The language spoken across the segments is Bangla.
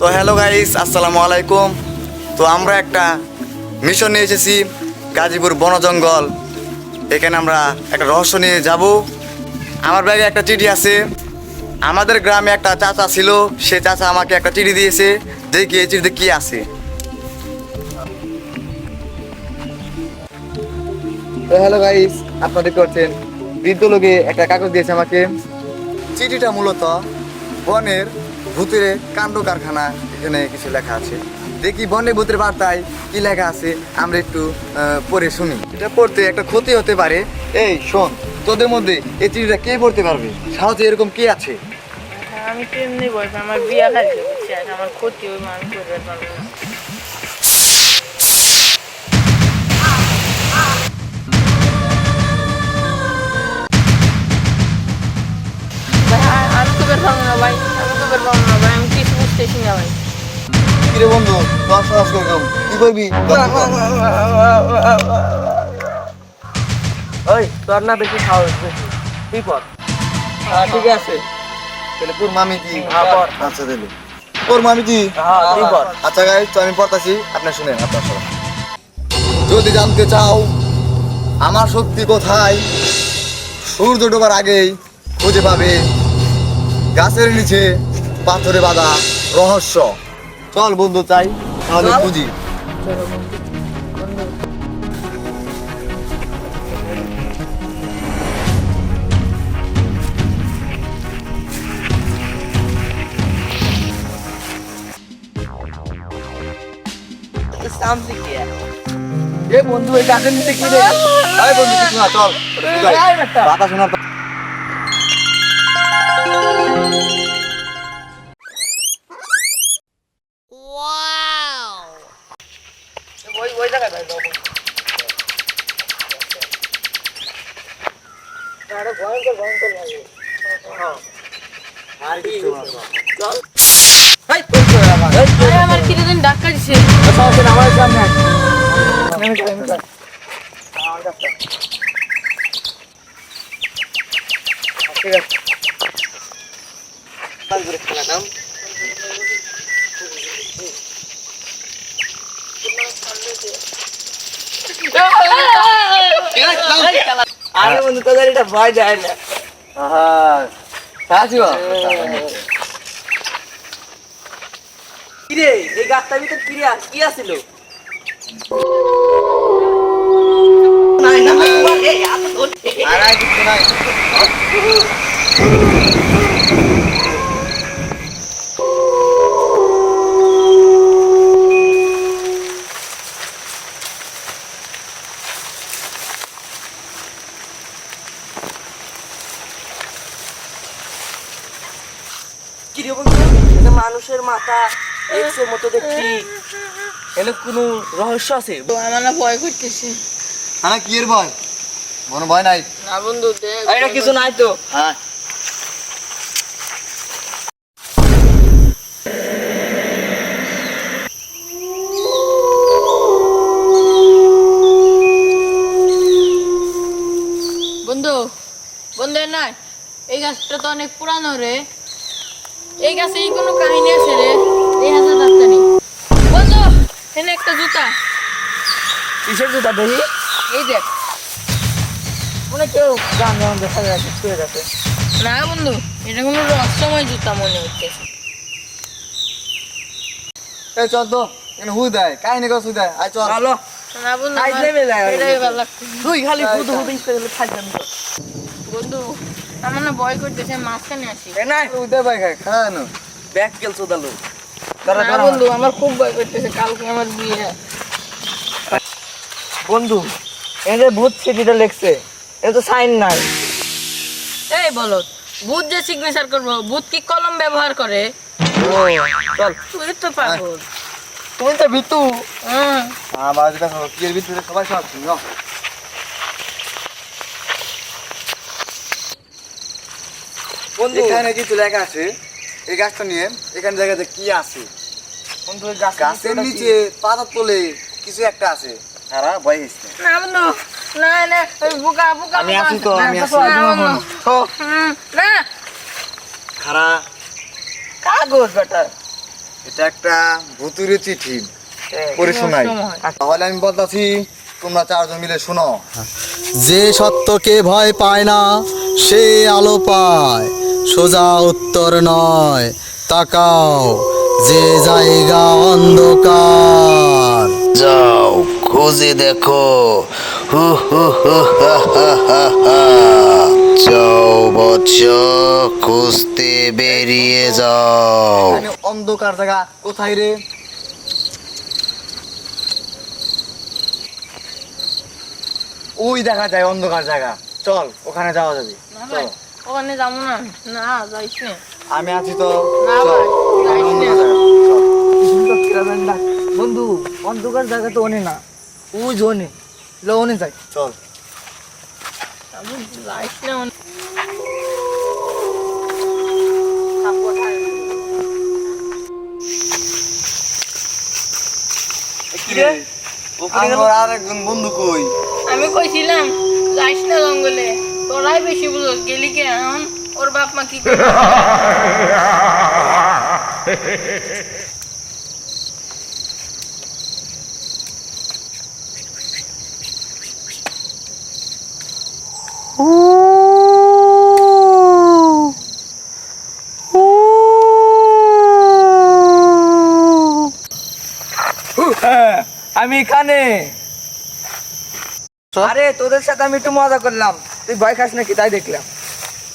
তো হ্যালো গাইস, আসসালামু আলাইকুম। তো আমরা একটা মিশন নিয়ে এসেছি, গাজীপুর বন জঙ্গল। এখানে আমরা একটা রহস্য নিয়ে যাব। আমার ব্যাগে একটা চিঠি আছে। আমাদের গ্রামে একটা চাচা ছিল, সে চাচা আমাকে একটা চিঠি দিয়েছে। দেখি এই চিঠিতে কি আছে। তো হ্যালো গাইস, আপনারা দেখতে পাচ্ছেন, বৃদ্ধ লোকে একটা কাগজ দিয়েছে আমাকে। চিঠিটা মূলত বনের ভূতের কাণ্ড কারখানা এখানে কিছু লেখা আছে। দেখি বনে ভূতের বার্তায় কি লেখা আছে, আমরা একটু পড়ে শুনি। এটা পড়তে একটা ক্ষতি হতে পারে। এই, শোন, তোদের মধ্যে এই চিঠিটা কে পড়তে পারবে? সাহসে এরকম কি আছে? আমি তো এমনি বলব, আমার লাগবে আমার ক্ষতি আমি করতে পারব আমি কিছু বুঝতেছি না কিরে বন্ধু করলাম কি করবি? ওই তোর না বেশি পর ঠিক আছে। তাহলে তোর মামি কি? হ্যাঁ, পড়। আচ্ছা তাহলে। তোর মামি কি? হ্যাঁ আচ্ছা গাই তো আমি পড়তাছি। আপনি শুনেন আপনার সব যদি জানতে চাও আমার শক্তি কোথায়? সূর্য ডোবার আগেই খুঁজে পাবে গাছের নিচে। পাথরে বাঁধা রহস্য। চল বন্ধু চাই তাহলে বুঝি। এ বন্ধু এই গাছের নিচে কি রে? আয় বন্ধু কিছু না চল। আয় শোনার ভয়ঙ্কর ভয়ঙ্কর লাগে। আর কি? চল। এই আমার এই কি দিন ডাক্তার দিছে আমার সামনে কাছে। আয়। ঠিক আছে কাল করে খেলা নাম আরে বন্ধু তোদের এটা ভয় যায় না হ্যাঁ সাহায্য কিরে এই গাছটার ভিতর কি রে- কি আছিল নাই না আর কিছু নাই কি বন্ধু এটা মানুষের মাথা এক্সের মতো দেখছি এর কোনো রহস্য আছে? আমার না ভয় করতেছে। হ্যাঁ কি এর ভয়? মনে ভয় নাই। না বন্ধু দেখ এটা কিছু নাই তো। হ্যাঁ। বন্ধু বন্ধু এ নয়। এই গাছটা তো অনেক পুরানো রে। এই গাছে এই কোনো কাহিনী আছে রে? এই হাজার ডাক্তারি বন্ধু এখানে একটা জুতা। কিসের জুতা দেখি? এই দেখ। মনে কেউ গান গান দেখা যাচ্ছে ছুঁয়ে গেছে। না বন্ধু এটা কোনো রহস্যময় জুতা মনে হচ্ছে এই চল তো এখানে হু দেয় কাহিনী কর হু দেয়। আয় চল। ভালো। না বন্ধু এটাই ভালো তুই খালি বুধ বুধ ইস্তে তো বন্ধু আমার না ভয় করতেছে মাঝখানে আসি। এ নাই হু ভাই খায় খায় ব্যাগ কেল চোদালো না বন্ধু আমার খুব ভয় করতেছে কালকে আমার বিয়ে। বন্ধু এর ভূত সিটিটা লেখছে এটা তো সাইন নাই। এই বলো ভূত যে সিগনেচার করব ভূত কি কলম ব্যবহার করে? চল। তুই তো পাগল। তুমি তো ভিতু। হুম। আমার যেটা কি সবাই সব বন্ধু। এখানে কিছু লেখা আছে এই গাছটা নিয়ে এখানে জায়গাতে কি আছে? বন্ধু গাছের গাছের নিচে পাতা তোলে কিছু একটা আছে। তারা ভয় না বন্ধু। না না বুকা বুকা আমি। আছি তো, আমি না। খারা। কাগজ বেটা। এটা একটা ভুতুরে চিঠি। পড়ে শোনাই। তাহলে আমি বলতাছি তোমরা চারজন মিলে শোনো। যে সত্যকে ভয় পায় না সে আলো পায়। সোজা উত্তর নয় তাকাও যে জায়গা অন্ধকার। যাও খুঁজে দেখো। হু হু হু হা হা হা হা। যাও বৎস খুঁজতে বেরিয়ে যাও। অন্ধকার জায়গা কোথায় রে? ওই দেখা যায় অন্ধকার জায়গা। চল ওখানে যাওয়া যাবে। চল। ওখানে যাব না। না যাইস না। আমি আছি তো। না ভাই যাইস না। বন্ধু অন্ধকার জায়গা তো অনে না। ওই জনে লনে যাই। চল। যাইস না আমার আর একজন বন্ধু কই? আমি কইছিলাম যাইস না জঙ্গলে। তোরাই বেশি বুঝো গেলি কে এখন? ওর বাপ মা কি করে? আমি এখানে। আরে তোদের সাথে আমি একটু মজা করলাম। তুই ভয় খাস নাকি? তাই দেখলাম।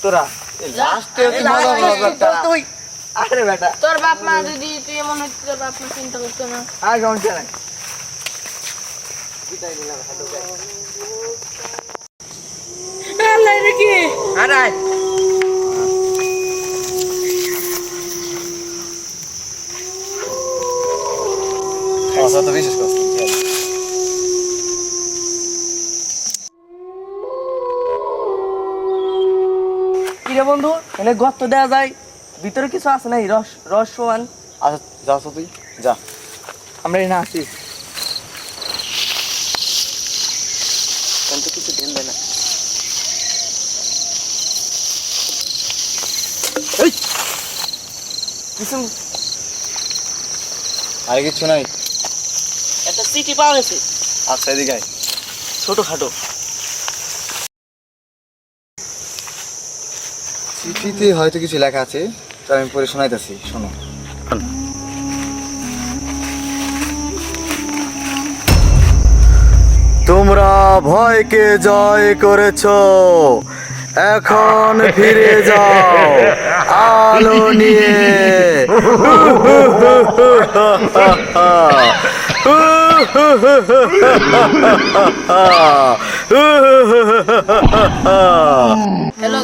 তোরা। লাস্টে কি মজা হলো ব্যাপারটা? তুই। আরে বেটা। তোর বাপ মা যদি তুই এমন হচ্ছে তোর বাপ মা চিন্তা করতো না। আর সমস্যা নাই। আল্লাহ রে কি? আরে আয়। তো বিশেষ কথা বন্ধু এনে গর্ত দেওয়া যায়। ভিতরে কিছু আছে নাই রস রস সমান আচ্ছা যা তো তুই যা। আমরা এনে আসি। কিন্তু কিছু ঢেলবে না। কিছু আর কিচ্ছু নাই। একটা চিঠি পাওয়া গেছে। আচ্ছা এদিকে। ছোটখাটো। চিঠিতে হয়তো কিছু লেখা আছে, তাই আমি পড়ে শোনাইতেছি, শোনো। তোমরা ভয়কে জয় করেছ, এখন ফিরে যাও, আলো নিয়ে।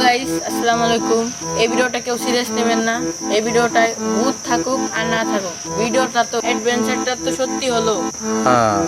গাইস আসসালামু আলাইকুম। এই ভিডিওটা কেউ সিরিয়াস নেবেন না। এই ভিডিওটায় ভূত থাকুক আর না থাকুক। ভিডিওটা তো অ্যাডভেঞ্চারটা তো সত্যি হলো। হ্যাঁ।